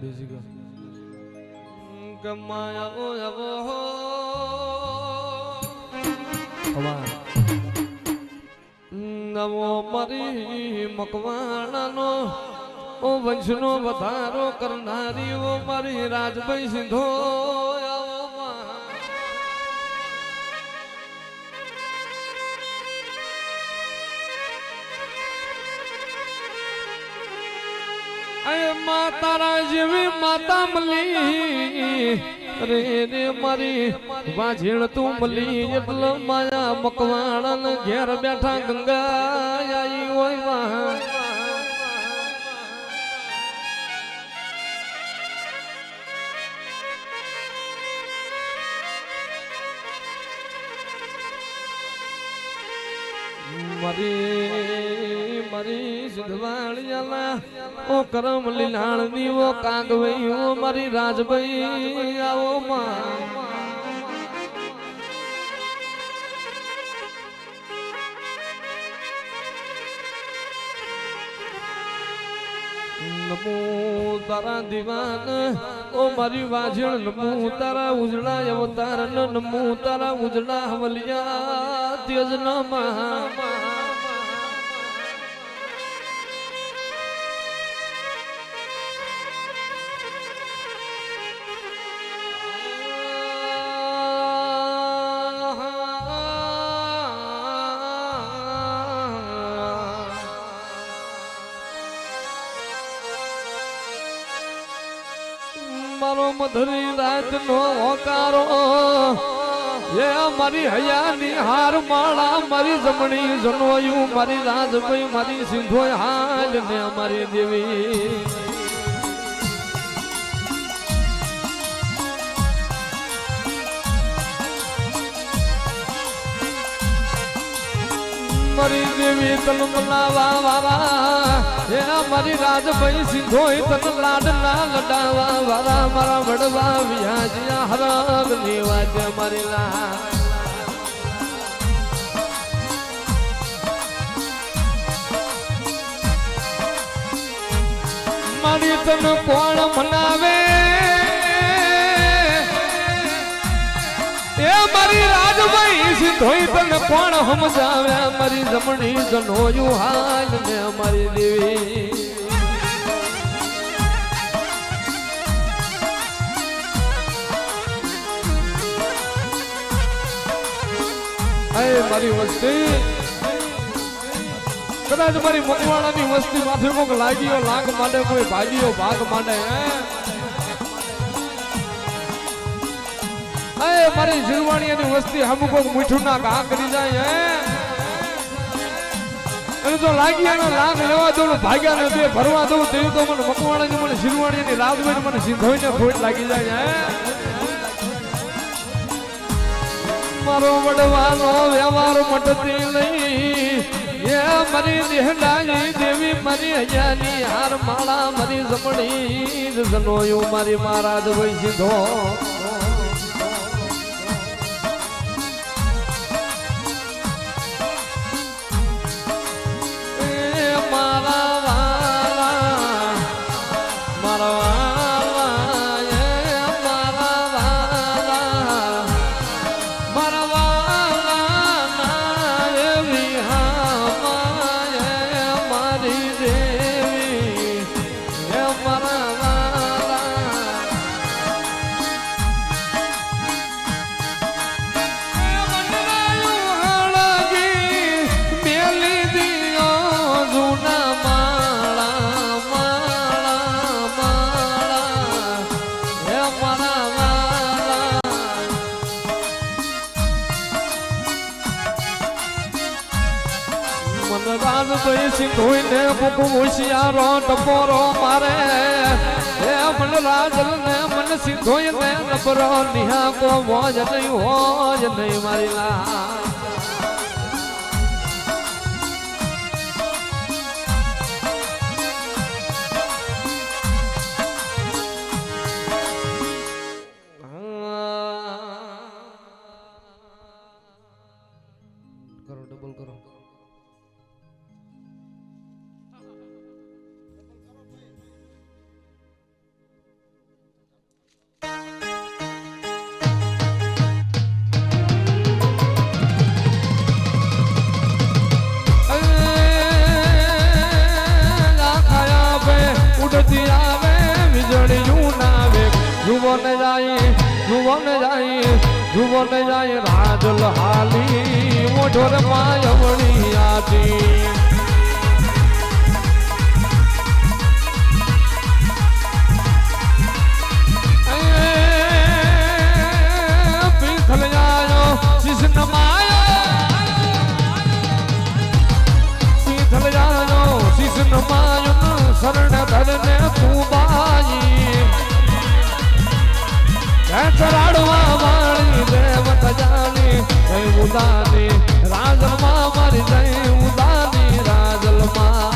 બીજી ગો અવાજ નવો મરી મકવાણાનો ઓ વંશનો વધારો કરનારી ઓ મારી રાજભાઈ સિંધો. માં તારા માતા મળી. રે રે, મારી વાઝીણ તું મળી. એટલે માયા મકવાણ ઘેર બેઠા ગંગા આઈ હોય વાહ. મારી મારી સિદ્ધવાળિયાલા ઓ કરમ લીલાણની, ઓ કાગવઈ ઓ મારી રાજભાઈ, આવો માં. નમો તારા દીવાન, ઓ મારી વાજણ, નમો તારા ઉજળા અવતાર નમો તારા ઉજળા હવલિયા તેજ નમઃ મધુરી રાત નો હોકારો એ મારી હયાની હાર માળા, મારી જમણી જનોયું, મારી રાજભાઈ, મારી સિંધો હાલ ને મારી દેવી. મારી દેવી તન મલાવા વાળા હે મારી રાજભાઈ સિંધો તન લાડના લડાવા. વાળા મારા વડવા વ્યાજ્યા હરામની વાજ્ય મારી લા મારી તન કોણ મનાવે? સિંધોઈ તને પણ સમજાવ્યા, મારી જમણી જનોયું હાલ ને અમારી દેવી. અરે, મારી વસ્તી. કદાચ મારી મકવાણાની વસ્તી માથે કોઈક લાગ્યો, લાગ માંડે, કોઈ ભાગ્યો, ભાગ માંડે, હે? અય મારી જીરવાણીયાની વસ્તી હમ મીઠું ના ઘા કરી જાય, હે? તો જો લાગ્યાનો લાગ લેવા દઉં ભાગ્યા ને બે ભરવા દઉં, તે તો મને મકવાણાની મને જીરવાણીયાની રાજભાઈ મને સિંધોઈને ખોટ લાગી જાય, હે? મારો વડવાનો વ્યવહાર મટતી નહીં. એ મારી દેહડાની દેવી, મારી હજાની હાર માળા, મારી જમણી. જનોયું મારી મહારાજ વૈ સીધો. ભાઈ સિંધોઈને બુકુ હોશિયારો ટપોરો મારે. હે મન રાજ ને મન સિંધોઈને નબરો નિહા કો મોજ નહીં હોજ નહીં મારી લા ને જાય રાજલ હાલી મોઢોર માયવણી આતી ઉદાની, રાજલમાં મારી જય ઉદાની, રાજલમાં.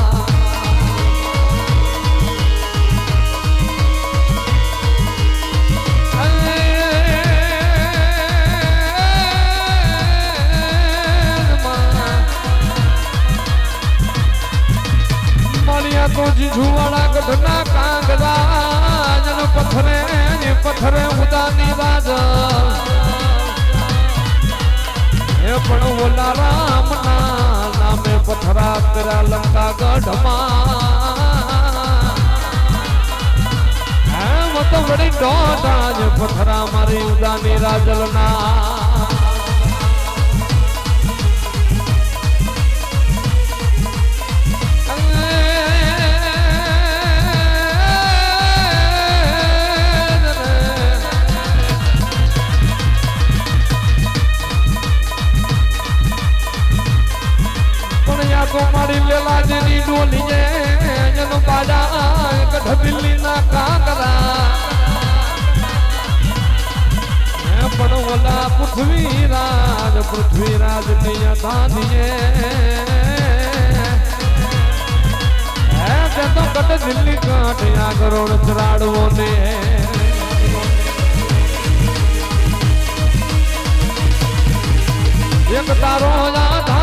મળ્યા તો જીજુવાળા ગઢના કાંગડા, જન પથરે ને પથરે ઉદાની રાજ હે પણ ઓલા રામના નામે પથરા કર્યા લંકા ગઢમાં વળી ડોટા જ પથરા મારી ઉદાની રાજલના. પણ યા તો મારી લેલાજીની ડોલીએ એનો પાડા ગઢ દિલ્હીના કાંગરા હે પણ ઓલા પૃથ્વીરાજ પૃથ્વીરાજની ને એક તારો આધાર